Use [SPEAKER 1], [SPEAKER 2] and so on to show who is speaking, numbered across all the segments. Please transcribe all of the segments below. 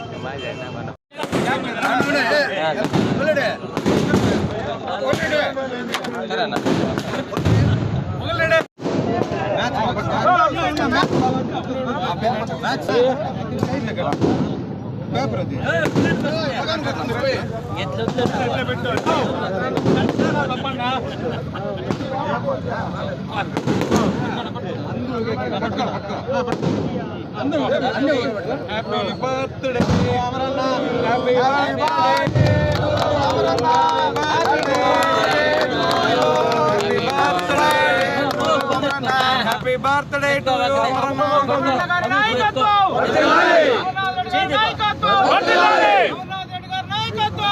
[SPEAKER 1] இந்த மாதிரி என்ன பண்ண பேப்பர் அது happy birthday
[SPEAKER 2] Amaranna happy birthday happy birthday to నాయకత్వం నాయకత్వం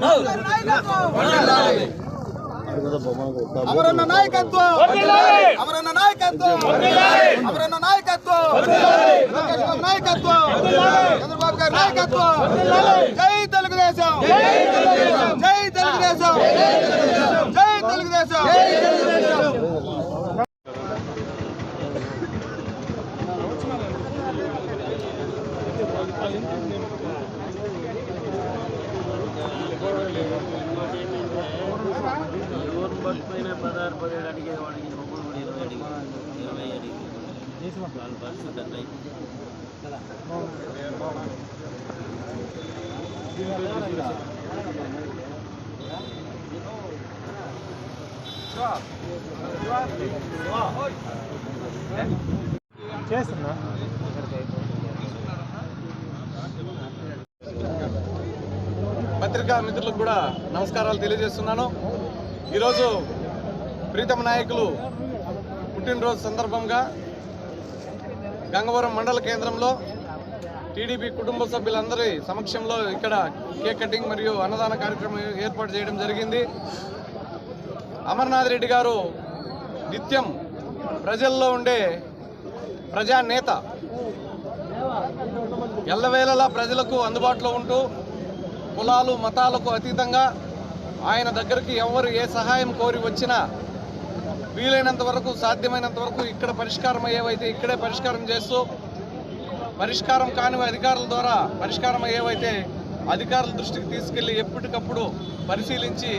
[SPEAKER 2] బాబు గారి నాయకత్వం అమరన్న నాయకత్వం. అమరన్న నాయకత్వం. అమరన్న నాయకత్వం. నాయకత్వం. చంద్రబాబు గారి నాయకత్వం. జై
[SPEAKER 3] ఎవరు పట్టుకుపోయినా పదహారు పదిహేడు అడిగేది వాడికి ఒక్కడు కూడా ఇరవై అడిగి ఇరవై అడిగి వాళ్ళ పరిస్థితి అట్లా అయిపోయింది.
[SPEAKER 1] చేస్తున్నా పత్రికా మిత్రులకు కూడా నమస్కారాలు తెలియజేస్తున్నాను. ఈరోజు ప్రీతమ నాయకులు పుట్టినరోజు సందర్భంగా గంగవరం మండల కేంద్రంలో టీడీపీ కుటుంబ సభ్యులందరి సమక్షంలో ఇక్కడ కేక్ కటింగ్ మరియు అన్నదాన కార్యక్రమం ఏర్పాటు చేయడం జరిగింది. అమర్నాథ్ రెడ్డి గారు నిత్యం ప్రజల్లో ఉండే ప్రజానేత. ఎల్లవేళలా ప్రజలకు అందుబాటులో ఉంటూ కులాలు మతాలకు అతీతంగా ఆయన దగ్గరికి ఎవరు ఏ సహాయం కోరి వచ్చినా వీలైనంత వరకు సాధ్యమైనంత వరకు ఇక్కడ పరిష్కారం అయ్యేవైతే ఇక్కడే పరిష్కారం చేస్తూ పరిష్కారం కాని అధికారుల ద్వారా పరిష్కారం అయ్యేవైతే అధికారుల దృష్టికి తీసుకెళ్ళి ఎప్పటికప్పుడు పరిశీలించి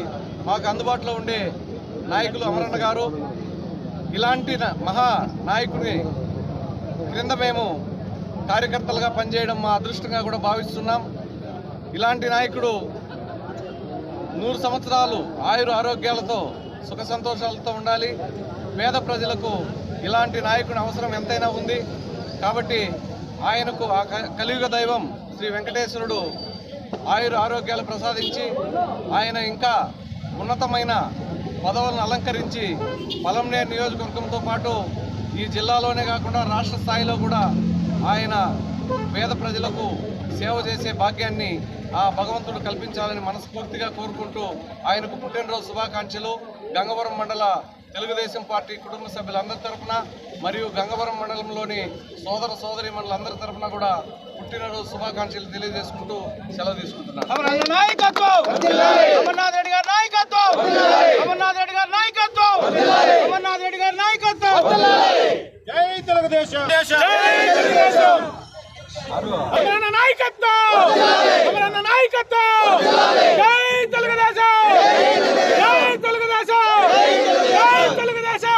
[SPEAKER 1] మాకు అందుబాటులో ఉండే నాయకులు అమరన్న గారు ఇలాంటి మహా నాయకుని క్రింద మేము కార్యకర్తలుగా పనిచేయడం మా అదృష్టంగా కూడా భావిస్తున్నాం. ఇలాంటి నాయకుడు నూరు సంవత్సరాలు ఆయుర ఆరోగ్యాలతో సుఖ సంతోషాలతో ఉండాలి. పేద ప్రజలకు ఇలాంటి నాయకుని అవసరం ఎంతైనా ఉంది. కాబట్టి ఆయనకు ఆ క- కలియుగ దైవం శ్రీ వెంకటేశ్వరుడు ఆయుర ఆరోగ్యాలు ప్రసాదించి ఆయన ఇంకా ఉన్నతమైన పదవులను అలంకరించి పలంనేరు నియోజకవర్గంతో పాటు ఈ జిల్లాలోనే కాకుండా రాష్ట్ర స్థాయిలో కూడా ఆయన పేద ప్రజలకు సేవ చేసే భాగ్యాన్ని ఆ భగవంతుడు కల్పించాలని మనస్ఫూర్తిగా కోరుకుంటూ ఆయనకు పుట్టినరోజు శుభాకాంక్షలు. గంగవరం మండల తెలుగుదేశం పార్టీ కుటుంబ సభ్యులందరి తరఫున మరియు గంగవరం మండలంలోని సోదర సోదరి మండలందరి తరఫున కూడా పుట్టినరోజు శుభాకాంక్షలు తెలియజేసుకుంటూ సెలవు తీసుకుంటున్నాను.
[SPEAKER 2] అమరనాథ్ నాయకత్వం! అమర్నాథ్ రెడ్డి గారి నాయకత్వం! అమర్నాథ్ రెడ్డి గారి నాయకత్వం! అమర్నాథ్ రెడ్డి గారి నాయకత్వం! జై తెలుగుదేశం! జై తెలుగుదేశం! అమరన్న నాయకత్వం! అమరన్న నాయకత్వం! జై తెలుగుదేశం! జై తెలుగుదేశం! జై తెలుగుదేశం!